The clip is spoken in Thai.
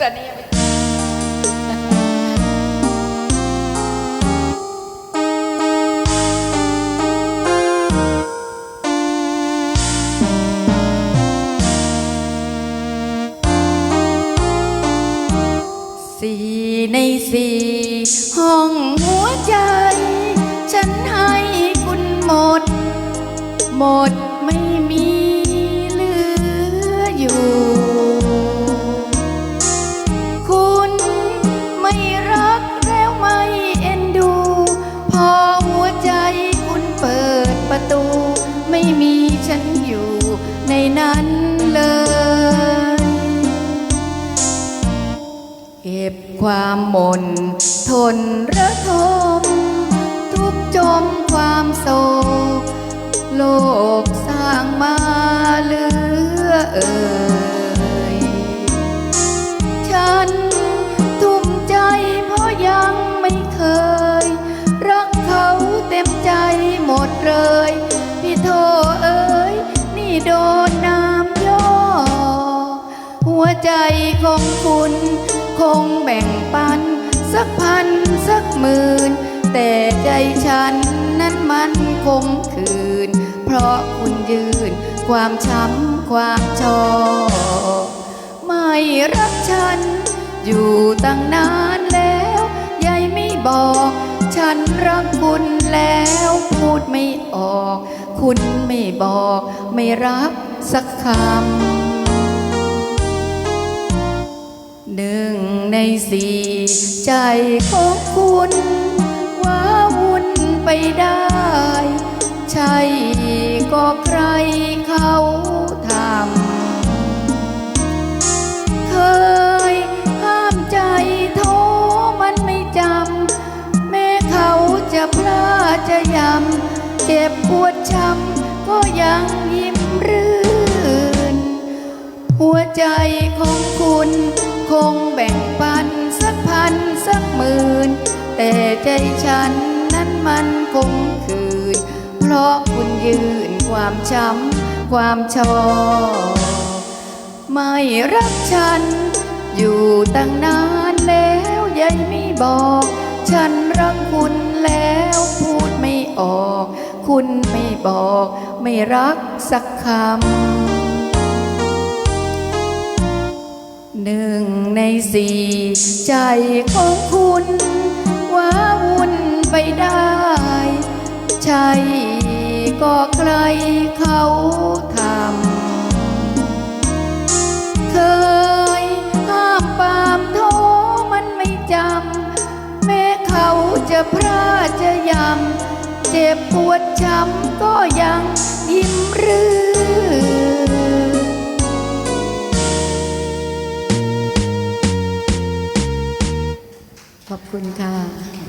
แต่นี่ยังไม่สี่ในสี่ห้องหัวใจ ฉันให้คุณหมด หมดไม่มีเหลืออยู่ ความหม่นทนระทม ทุกข์จมความโศก โลกสร้างมาเหลือเอ่ยฉันทุ่มใจเพราะยังไม่เคย รักเขาเต็มใจหมดเลย พี่โทเอ๋ยนี่โดนน้ำย่อ หัวใจของคุณ คงแบ่งปัน สักพันสักหมื่น แต่ใจฉันนั้นมันคงคืน เพราะคุณยืน ความช้ำความชอ ไม่รักฉัน อยู่ตั้งนานแล้วยายไม่บอก ฉันรักคุณแล้วพูดไม่ออก คุณไม่บอก ไม่รักสักคำ หนึ่งในสี่ใจของคุณว้าวุ่นไปได้ ใช่ก็ใครเขาทำเคยห้ามใจโทมันไม่จำ แม้เขาจะพลาดจะยำ เจ็บปวดช้ำก็ยังยิ้ม คงแบ่งปันสักพันสักหมื่น แต่ใจฉันนั้นมันคงคืน เพราะคุณยืนความช้ำความชอบไม่รักฉัน อยู่ตั้งนานแล้วยายไม่บอก ฉันรักคุณแล้วพูดไม่ออก คุณไม่บอก ไม่รักสักคำ ในสี่ใจของคุณว้าวุ่นไปได้ ใช่ก็ใครเขาทำ เคยห้ามปามโทมันไม่จำ แม้เขาจะพลาจะยำ เจ็บปวดช้ำก็ยังยิ้มรื่น ขอบคุณค่ะ